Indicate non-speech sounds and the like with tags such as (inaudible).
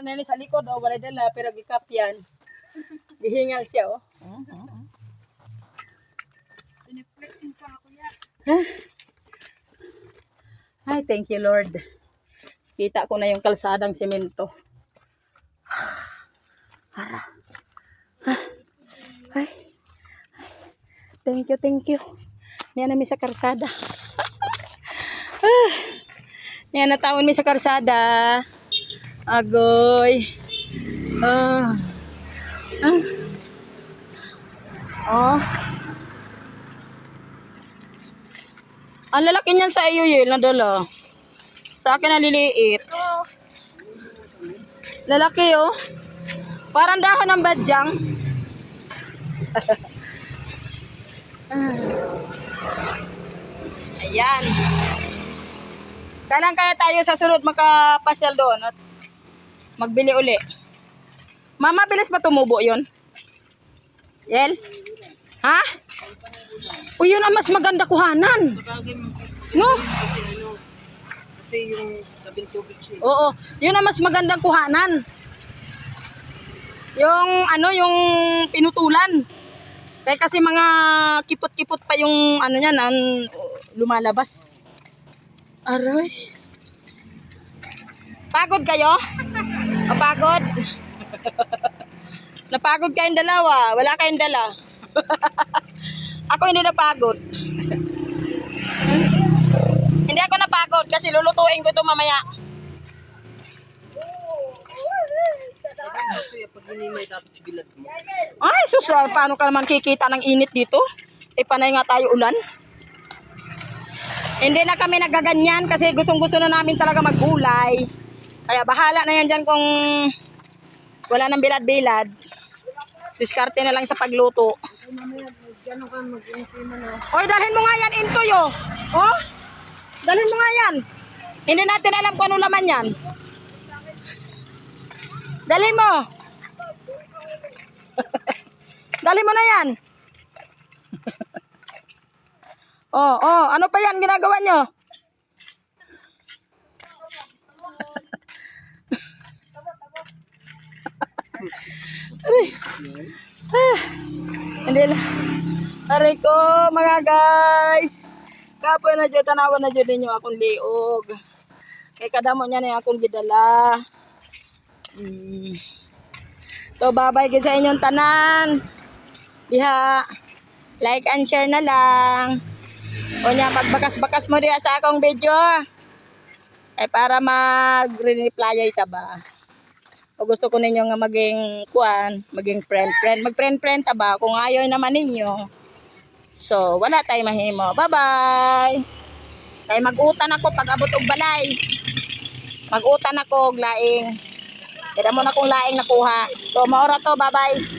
ano ni sa likod oh, wala dala pero gikapyan. Gihingal siya oh. Piniflexing pa ako ya. Ay, thank you Lord. Kita ko na yung kalsadang semento. Hara. Ay. Thank you, thank you. Niyan na mi sa karsada. ah. Niyan na taon mi sa karsada. Agoy. Ah. Ah. Oh. Ang lalaki niyan sa iyo, Yel, nadala. Sa akin naliliit. Lalaki, oh. Parang dahon ng badyang. (laughs) Ayan. Kailan kaya tayo sa sunod makapasyal doon at magbili uli? Mama, bilis ba tumubo yon? Yel? Ha? Uy, yun ang mas maganda kuhanan. No? kasi. Kasi yung tabing tubig siya. Oo, yun ang mas magandang kuhanan. Yung ano, yung pinutulan. Kaya kasi mga kipot-kipot pa yung ano niyan, ang lumalabas. Aray. Pagod kayo? Napagod? Napagod kayong dalawa. Wala kayong dala. (laughs) ako hindi napagod. hindi ako napagod kasi lulutuin ko ito mamaya. Ay, sus, paano ka naman kikita ng init dito? Eh, panay nga tayo ulan. Hindi na kami nagaganyan kasi gustong-gusto na namin talaga maggulay. Kaya bahala na yan dyan kung wala nang bilad-bilad. Diskarte na lang sa pagluto. Oy, dalhin mo nga yan, Intoyo. Oh, dalhin mo nga yan. Hindi natin alam kung ano laman yan. Dalhin mo. (laughs) dalhin mo na yan. (laughs) oh, oh, ano pa yan ginagawa nyo? Aray. Ah, hindi lang. Aray ko, mga guys. Kapoy na dyan, tanawan na dyan ninyo akong liog. Kay kadamo niya na akong gidala. Hmm. So, babay ko sa inyong tanan. Diha, like and share na lang. O niya, magbakas-bakas mo diha sa akong video. Eh, para mag-reply ta ba? O gusto ko ninyo nga maging kuan, maging friend-friend. Mag-friend-friend ta ba? Kung ayaw naman ninyo. So, wala tayo mahimo. Bye-bye! Kaya mag-utan ako pag abot og balay. Mag-utan ako og laing. Kaya mo na kong laing nakuha. So, maora to. Bye-bye!